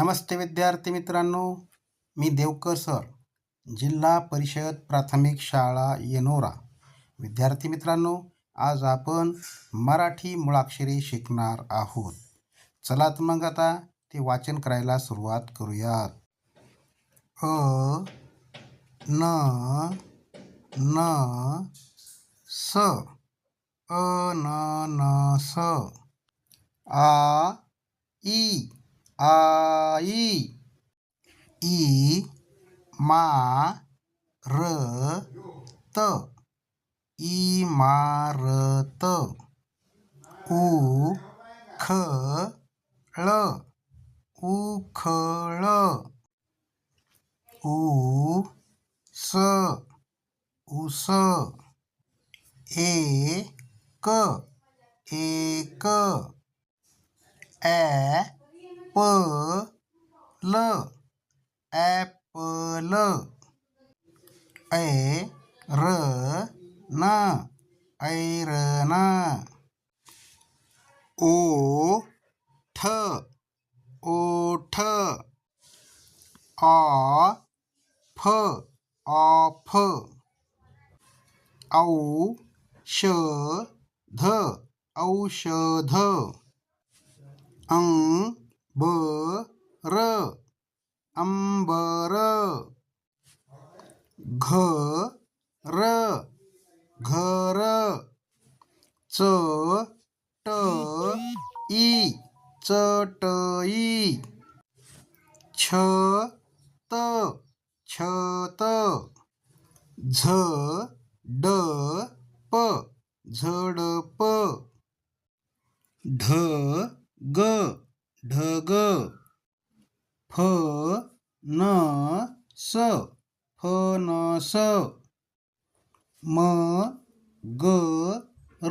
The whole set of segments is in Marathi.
नमस्ते विद्यार्थी मित्रांनो मी देवकर सर जिल्हा परिषद प्राथमिक शाळा येनोरा. विद्यार्थी मित्रांनो आज आपण मराठी मुळाक्षरे शिकणार आहोत. चला तर मग आता ते वाचन करायला सुरुवात करूयात. अ न न स अ न न स आ ई 아이 이마르트. 이마르트. 우클 우클 우스. 우스. 에끄. 에끄. 에 प ल ॲपल ऐ र न ऐरन ओ ठ ओठ आ फ ऑफ औ श ध औषध अं ब र अंबर घ र घर च ट ई चटई छ त छत झ ड प झडप ढ ग ढग फ न स फणस म ग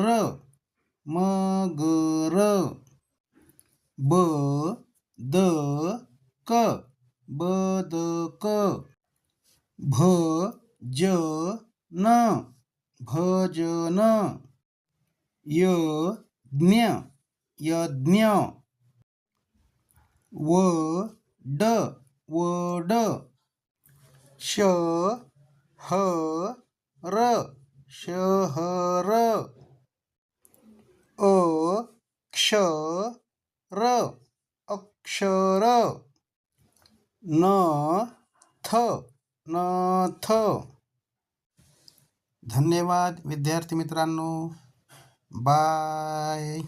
र मगर ब द क बदक भ ज न भजन यज्ञ व ड व ड श ह र. शहर अक्षर. न थ न थ. धन्यवाद विद्यार्थी मित्रांनो. बाय.